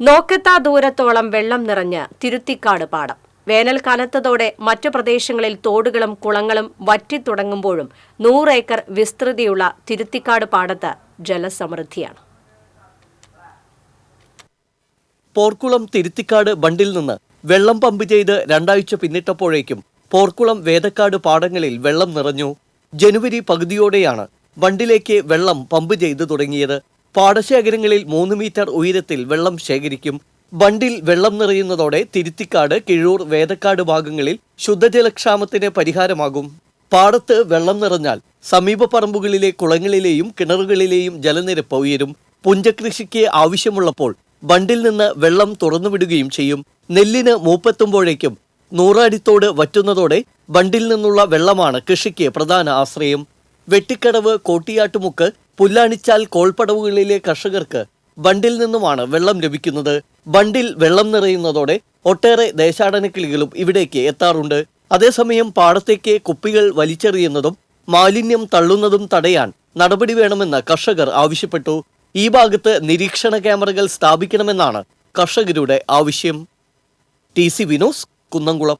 നോക്കെത്താ ദൂരത്തോളം വെള്ളം നിറഞ്ഞ് തിരുത്തിക്കാട് പാടം. വേനൽ കനത്തതോടെ മറ്റു പ്രദേശങ്ങളിൽ തോടുകളും കുളങ്ങളും വറ്റിത്തുടങ്ങുമ്പോഴും നൂറേക്കർ വിസ്തൃതിയുള്ള തിരുത്തിക്കാട് പാടത്ത് ജലസമൃദ്ധിയാണ്. പോർക്കുളം തിരുത്തിക്കാട് ബണ്ടിൽ നിന്ന് വെള്ളം പമ്പ് ചെയ്ത് രണ്ടാഴ്ച പിന്നിട്ടപ്പോഴേക്കും പോർക്കുളം വേദക്കാട് പാടങ്ങളിൽ വെള്ളം നിറഞ്ഞു. ജനുവരി പകുതിയോടെയാണ് ബണ്ടിലേക്ക് വെള്ളം പമ്പ് ചെയ്തു തുടങ്ങിയത്. പാടശേഖരങ്ങളിൽ മൂന്ന് മീറ്റർ ഉയരത്തിൽ വെള്ളം ശേഖരിക്കും. ബണ്ടിൽ വെള്ളം നിറയുന്നതോടെ തിരുത്തിക്കാട് കിഴൂർ വേദക്കാട് ഭാഗങ്ങളിൽ ശുദ്ധജലക്ഷാമത്തിന് പരിഹാരമാകും. പാടത്ത് വെള്ളം നിറഞ്ഞാൽ സമീപ പറമ്പുകളിലെ കുളങ്ങളിലെയും കിണറുകളിലെയും ജലനിരപ്പ് ഉയരും. പുഞ്ചകൃഷിക്ക് ആവശ്യമുള്ളപ്പോൾ ബണ്ടിൽ നിന്ന് വെള്ളം തുറന്നുവിടുകയും ചെയ്യും. നെല്ലിന് മൂപ്പെത്തുമ്പോഴേക്കും നൂറാടിത്തോട് വറ്റുന്നതോടെ ബണ്ടിൽ നിന്നുള്ള വെള്ളമാണ് കൃഷിക്ക് പ്രധാന ആശ്രയം. വെട്ടിക്കടവ് കോട്ടിയാട്ടുമുക്ക് പുല്ലാണിച്ചാൽ കോൾപ്പടവുകളിലെ കർഷകർക്ക് ബണ്ടിൽ നിന്നുമാണ് വെള്ളം ലഭിക്കുന്നത്. ബണ്ടിൽ വെള്ളം നിറയുന്നതോടെ ഒട്ടേറെ ദേശാടന കിളികളും ഇവിടേക്ക് എത്താറുണ്ട്. അതേസമയം പാടത്തേക്ക് കുപ്പികൾ വലിച്ചെറിയുന്നതും മാലിന്യം തള്ളുന്നതും തടയാൻ നടപടി വേണമെന്ന് കർഷകർ ആവശ്യപ്പെട്ടു. ഈ ഭാഗത്ത് നിരീക്ഷണ ക്യാമറകൾ സ്ഥാപിക്കണമെന്നാണ് കർഷകരുടെ ആവശ്യം. ടി സി വിനോസ് കുന്നംകുളം.